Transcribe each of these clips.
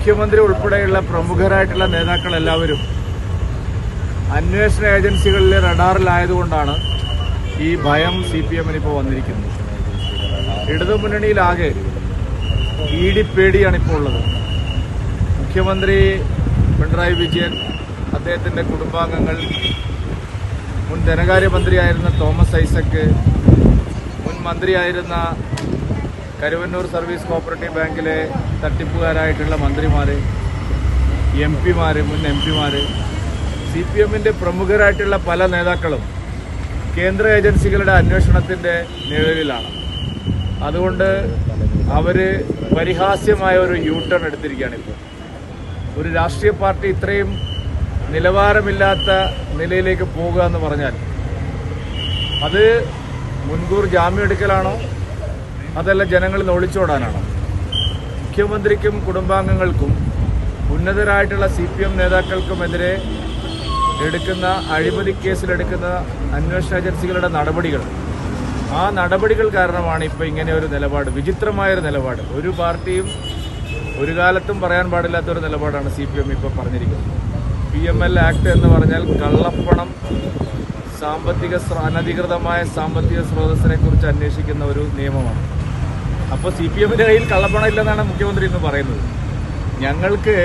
മുഖ്യമന്ത്രി ഉൾപ്പെടെയുള്ള പ്രമുഖരായിട്ടുള്ള നേതാക്കൾ എല്ലാവരും അന്വേഷണ ഏജൻസികളിലെ റഡാറിലായതുകൊണ്ടാണ് ഈ ഭയം സി പി എമ്മിന് ഇപ്പോൾ വന്നിരിക്കുന്നത്. ഇടതുമുന്നണിയിലാകെ ഇ ഡി പേടിയാണ് ഇപ്പോൾ ഉള്ളത്. മുഖ്യമന്ത്രി പിണറായി വിജയൻ അദ്ദേഹത്തിന്റെ കുടുംബാംഗങ്ങൾ മുൻ ധനകാര്യമന്ത്രിയായിരുന്ന തോമസ് ഐസക്ക് മുൻ മന്ത്രിയായിരുന്ന കരുവന്നൂർ സർവീസ് കോപ്പറേറ്റീവ് ബാങ്കിലെ തട്ടിപ്പുകാരായിട്ടുള്ള മന്ത്രിമാർ എം പിമാർ മുൻ എം പിമാർ സി പി എമ്മിന്റെ പ്രമുഖരായിട്ടുള്ള പല നേതാക്കളും കേന്ദ്ര ഏജൻസികളുടെ അന്വേഷണത്തിന്റെ നിഴലിലാണ്. അതുകൊണ്ട് അവർ പരിഹാസ്യമായ ഒരു യൂ ടേൺ എടുത്തിരിക്കുകയാണ് ഇപ്പോൾ. ഒരു രാഷ്ട്രീയ പാർട്ടി ഇത്രയും നിലവാരമില്ലാത്ത നിലയിലേക്ക് പോകുക എന്ന് പറഞ്ഞാൽ അത് മുൻകൂർ ജാമ്യം എടുക്കലാണോ അതല്ല ജനങ്ങളിൽ നിന്ന് മുഖ്യമന്ത്രിക്കും കുടുംബാംഗങ്ങൾക്കും ഉന്നതരായിട്ടുള്ള സി പി എം നേതാക്കൾക്കുമെതിരെ എടുക്കുന്ന അഴിമതി കേസിലെടുക്കുന്ന അന്വേഷണ ഏജൻസികളുടെ നടപടികൾ. ആ നടപടികൾ കാരണമാണ് ഇപ്പോൾ ഇങ്ങനെ ഒരു നിലപാട് വിചിത്രമായൊരു നിലപാട്. ഒരു പാർട്ടിയും ഒരു കാലത്തും പറയാൻ പാടില്ലാത്തൊരു നിലപാടാണ് സി പി എം ഇപ്പോൾ പറഞ്ഞിരിക്കുന്നത്. പി എം എൽ ആക്ട് എന്ന് പറഞ്ഞാൽ കള്ളപ്പണം സാമ്പത്തിക അനധികൃതമായ സാമ്പത്തിക സ്രോതസ്സിനെ കുറിച്ച് അന്വേഷിക്കുന്ന ഒരു നിയമമാണ്. അപ്പോൾ സി പി എമ്മിന്റെ കയ്യിൽ കള്ളപ്പണം ഇല്ലെന്നാണ് മുഖ്യമന്ത്രി ഇന്ന് പറയുന്നത്. ഞങ്ങൾക്ക്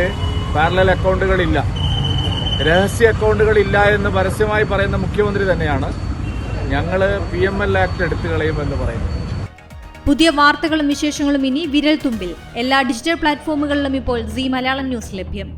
പാരലൽ അക്കൗണ്ടുകളില്ല രഹസ്യ അക്കൗണ്ടുകളില്ല എന്ന് പരസ്യമായി പറയുന്ന മുഖ്യമന്ത്രി തന്നെയാണ് ഞങ്ങൾ പി എം എൽ ആക്ട് എടുത്തു കളയുമെന്ന് പറയുന്നത്. പുതിയ വാർത്തകളും വിശേഷങ്ങളും ഇനി വിരൽ തുമ്പിൽ എല്ലാ ഡിജിറ്റൽ പ്ലാറ്റ്ഫോമുകളിലും ഇപ്പോൾ സി മലയാളം ന്യൂസ് ലഭ്യം.